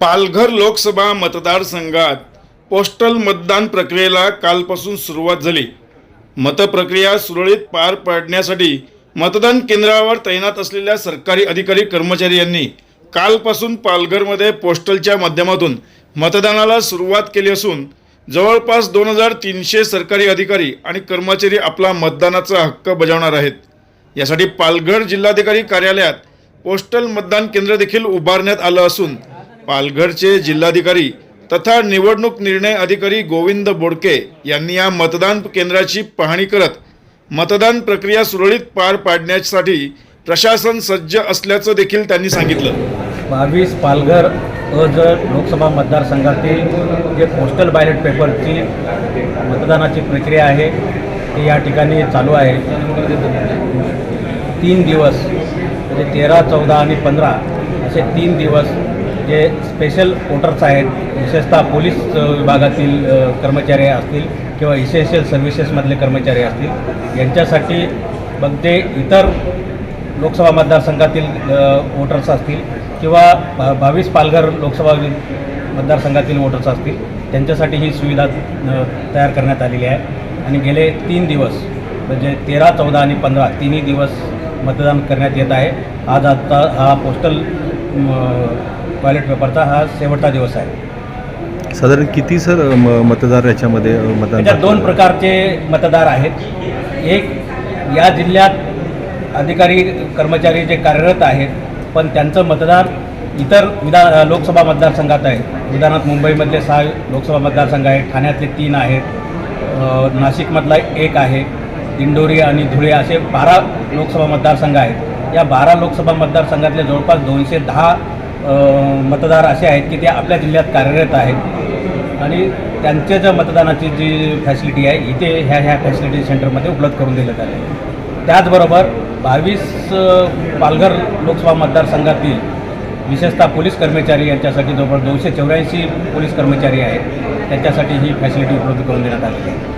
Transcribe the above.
पालघर लोकसभा मतदारसंघात पोस्टल मतदान प्रक्रियेला कालपासून सुरुवात झाली. मतप्रक्रिया सुरळीत पार पाडण्यासाठी मतदान केंद्रावर तैनात असलेल्या सरकारी अधिकारी कर्मचारी यांनी कालपासून पालघरमध्ये पोस्टलच्या माध्यमातून मतदानाला सुरुवात केली असून जवळपास दोन हजार तीनशे सरकारी अधिकारी आणि कर्मचारी आपला मतदानाचा हक्क बजावणार आहेत. यासाठी पालघर जिल्हाधिकारी कार्यालयात पोस्टल मतदान केंद्र देखील उभारण्यात आलं असून पालघरचे जिल्हाधिकारी तथा निवडणूक निर्णय अधिकारी गोविंद बोडके यांनी या मतदान केंद्राची पाहणी करत मतदान प्रक्रिया सुरळीत पार पाडण्यासाठी प्रशासन सज्ज असल्याचं देखील त्यांनी सांगितलं. बावीस पालघर अजर लोकसभा मतदारसंघातील जे पोस्टल बॅलेट पेपरची मतदानाची प्रक्रिया आहे ती या ठिकाणी चालू आहे. तीन दिवस म्हणजे तेरा चौदा आणि पंधरा असे तीन दिवस जे स्पेशल वोटर्स आहेत विशेषतः पोलीस विभागातील कर्मचारी असतील किंवा इसेन्शियल सर्व्हिसेसमधले कर्मचारी असतील यांच्यासाठी मग ते इतर लोकसभा मतदारसंघातील वोटर्स असतील किंवा बावीस पालघर लोकसभा मतदारसंघातील वोटर्स असतील त्यांच्यासाठी ही सुविधा तयार करण्यात आलेली आहे. आणि गेले तीन दिवस म्हणजे तेरा चौदा आणि पंधरा तिन्ही दिवस मतदान करण्यात येत आहे. आज आत्ता हा पोस्टल बॅलेट पेपरचा हा शेवटचा दिवस आहे. साधारण किती सर म- मतदार याच्यामध्ये अ, मतदान दोन प्रकारचे मतदार आहेत. एक या जिल्ह्यात अधिकारी कर्मचारी जे कार्यरत आहेत पण त्यांचं मतदान इतर विधान लोकसभा मतदारसंघात आहे उदाहरणार्थ मुंबईमधले सहा लोकसभा मतदारसंघ आहेत ठाण्यातले तीन आहेत अ, नाशिकमधला एक आहे दिंडोरी आणि धुळे असे बारा लोकसभा मतदारसंघ आहेत. या बारा लोकसभा मतदारसंघातले जवळपास दोनशे दहा मतदार असे आहेत की ते आपल्या जिल्ह्यात कार्यरत आहेत. आणि त्यांच्या ज्या मतदानाची जी फॅसिलिटी आहे इथे ह्या ह्या फॅसिलिटी सेंटरमध्ये उपलब्ध करून देण्यात आले त्याचबरोबर बावीस पालघर लोकसभा मतदारसंघातील विशेषतः पोलीस कर्मचारी यांच्यासाठी जवळपास दोनशे चौऱ्याऐंशी पोलीस कर्मचारी आहेत. त्यांच्यासाठी ही फॅसिलिटी उपलब्ध करून देण्यात आलेली आहे.